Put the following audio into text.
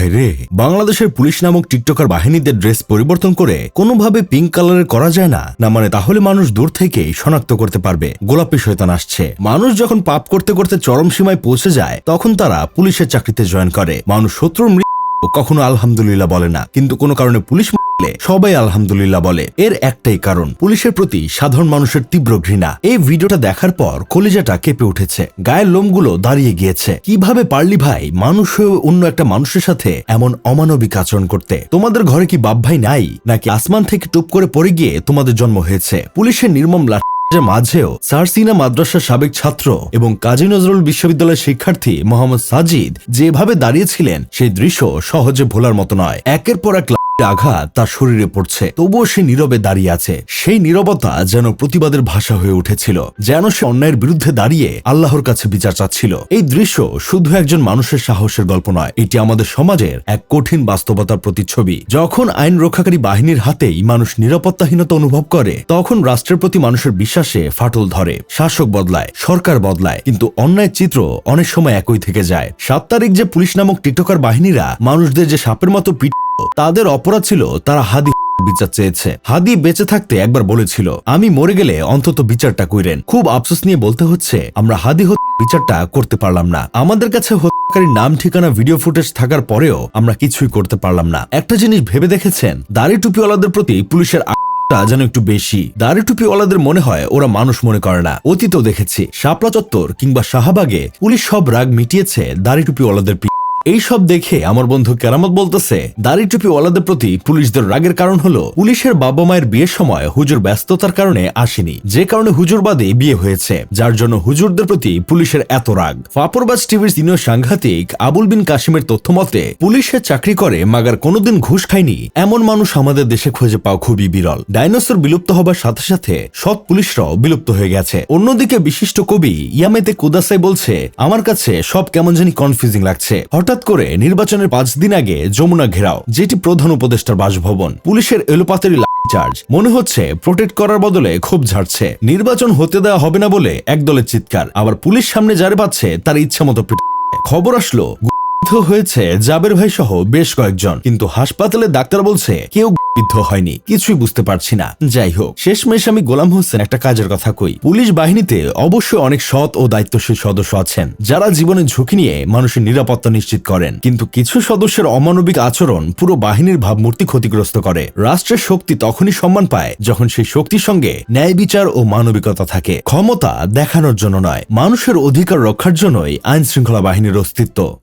ভাই রে? বাংলাদেশের পুলিশ নামক টিকটকার বাহিনীদের ড্রেস পরিবর্তন করে কোনোভাবে পিঙ্ক কালারের করা যায় না। না মানে তাহলে মানুষ দূর থেকেই শনাক্ত করতে পারবে। গোলাপি শয়তান আসছে। মানুষ যখন পাপ করতে করতে চরম সীমায় পৌঁছে যায়, তখন তারা পুলিশের চাকরিতে জয়েন করে। মানুষ শত্রুর কখনো আলহামদুলিল্লাহ বলে না, কিন্তু কোনো কারণে পুলিশ সবাই আলহামদুলিল্লাহ বলে। এর একটাই কারণ, পুলিশের প্রতি সাধারণ মানুষের তীব্র ঘৃণা। এই ভিডিওটা দেখার পর কলিজাটা কেঁপে উঠেছে, গায়ের লোমগুলো দাঁড়িয়ে গিয়েছে। কীভাবে পারলি ভাই মানুষ হয়ে অন্য একটা মানুষের সাথে এমন অমানবিক আচরণ করতে? তোমাদের ঘরে কি বাপ ভাই নাই, নাকি আসমান থেকে টুপ করে পড়ে গিয়ে তোমাদের জন্ম হয়েছে? পুলিশের নির্মম লাঠি মাঝেও সারসিনা মাদ্রাসার সাবেক ছাত্র এবং কাজী নজরুল বিশ্ববিদ্যালয়ের শিক্ষার্থী মোহাম্মদ সাজিদ যেভাবে দাঁড়িয়েছিলেন সেই দৃশ্য সহজে ভোলার মতো নয়। একের পর এক লাঠির আঘাত তার শরীরে পড়ছে। তবুও সে নীরবে দাঁড়িয়ে আছে। সেই নীরবতা যেন প্রতিবাদের ভাষা হয়ে উঠেছিল, যেন সে অন্যায়ের বিরুদ্ধে দাঁড়িয়ে আল্লাহর কাছে বিচার চাচ্ছিল। এই দৃশ্য শুধু একজন মানুষের সাহসের গল্প নয়, এটি আমাদের সমাজের এক কঠিন বাস্তবতার প্রতিচ্ছবি। যখন আইন রক্ষাকারী বাহিনীর হাতেই মানুষ নিরাপত্তাহীনতা অনুভব করে, তখন রাষ্ট্রের প্রতি মানুষের বিশ্বাসে ফাটল ধরে, শাসক বদলায়, সরকার বদলায়। কিন্তু অন্যায় চিত্র অনেক সময় একই থেকে যায়। সাত তারিখ যে পুলিশ নামক টিকটকার বাহিনীরা মানুষদের যে সাপের মতো পিট তাদের অপরাধ ছিল, তারা হাদি বিচার চেয়েছে। হাদি বেঁচে থাকতে একবার বলেছিল, আমি মরে গেলে অন্তত বিচারটা কইরেন। খুব আফসোস নিয়ে বলতে হচ্ছে, আমরা হাদি বিচারটা করতে পারলাম না। আমাদের কাছে হত্যাকারীর নাম, ঠিকানা, ভিডিও ফুটেজ থাকার পরেও আমরা কিছুই করতে পারলাম না। একটা জিনিস ভেবে দেখেছেন, দাড়ি টুপিওয়ালাদের প্রতি পুলিশের যেন একটু বেশি। দাড়ি টুপিওয়ালাদের মনে হয়, ওরা মানুষ মনে করে না। অতীতও দেখেছি, শাপলা চত্বর কিংবা শাহবাগে পুলিশ সব রাগ মিটিয়েছে দাড়ি টুপিওয়ালাদের পি- এই সব দেখে আমার বন্ধু কেরামত বলতেছে, দাড়ি টুপিওয়ালাদের প্রতি পুলিশদের রাগের কারণ হলো, পুলিশের বাবা মায়ের বিয়ের সময় হুজুর ব্যস্ততার কারণে আসেনি। যে কারণে হুজুর বাদে বিয়ে হয়েছে, যার জন্য হুজুরদের প্রতি পুলিশের এত রাগ। ফাপরবাজ টিভির সিনিয়র সাংঘাতিক আবুল বিন কাশিমের তথ্য মতে পুলিশের চাকরি করে মাগার কোনোদিন ঘুষ খায়নি। এমন মানুষ আমাদের দেশে খুঁজে পাওয়া খুবই বিরল। ডাইনোসর বিলুপ্ত হবার সাথে সাথে সৎ পুলিশরাও বিলুপ্ত হয়ে গেছে। অন্যদিকে বিশিষ্ট কবি ইয়ামেতে কুদাসাই বলছে, আমার কাছে সব কেমন জানি কনফিউজিং লাগছে। হঠাৎ করে নির্বাচনের পাঁচ দিন আগে যমুনা ঘেরাও, যেটি প্রধান উপদেষ্টার বাসভবন। পুলিশের এলোপাতারি চার্জ মনে হচ্ছে প্রোটেক্ট করার বদলে খুব ঝাড়ছে। নির্বাচন হতে দেওয়া হবে না বলে একদলের চিৎকার। আবার পুলিশ সামনে যারে পাচ্ছে তার ইচ্ছা মতো খবর আসলো বিদ্ধ হয়েছে, জাবের ভাই সহ বেশ কয়েকজন। কিন্তু হাসপাতালে ডাক্তার বলছে, কেউ বিদ্ধ হয়নি। কিছুই বুঝতে পারছি না। যাই হোক, শেষমেশ আমি গোলাম হোসেন একটা কাজের কথা কই। পুলিশ বাহিনীতে অবশ্যই অনেক সৎ ও দায়িত্বশীল সদস্য আছেন। যারা জীবনের ঝুঁকি নিয়ে মানুষের নিরাপত্তা নিশ্চিত করেন। কিন্তু কিছু সদস্যের অমানবিক আচরণ পুরো বাহিনীর ভাবমূর্তি ক্ষতিগ্রস্ত করে। রাষ্ট্রের শক্তি তখনই সম্মান পায় যখন সেই শক্তির সঙ্গে ন্যায় বিচার ও মানবিকতা থাকে। ক্ষমতা দেখানোর জন্য নয়, মানুষের অধিকার রক্ষার জন্যই আইন শৃঙ্খলা বাহিনীর অস্তিত্ব।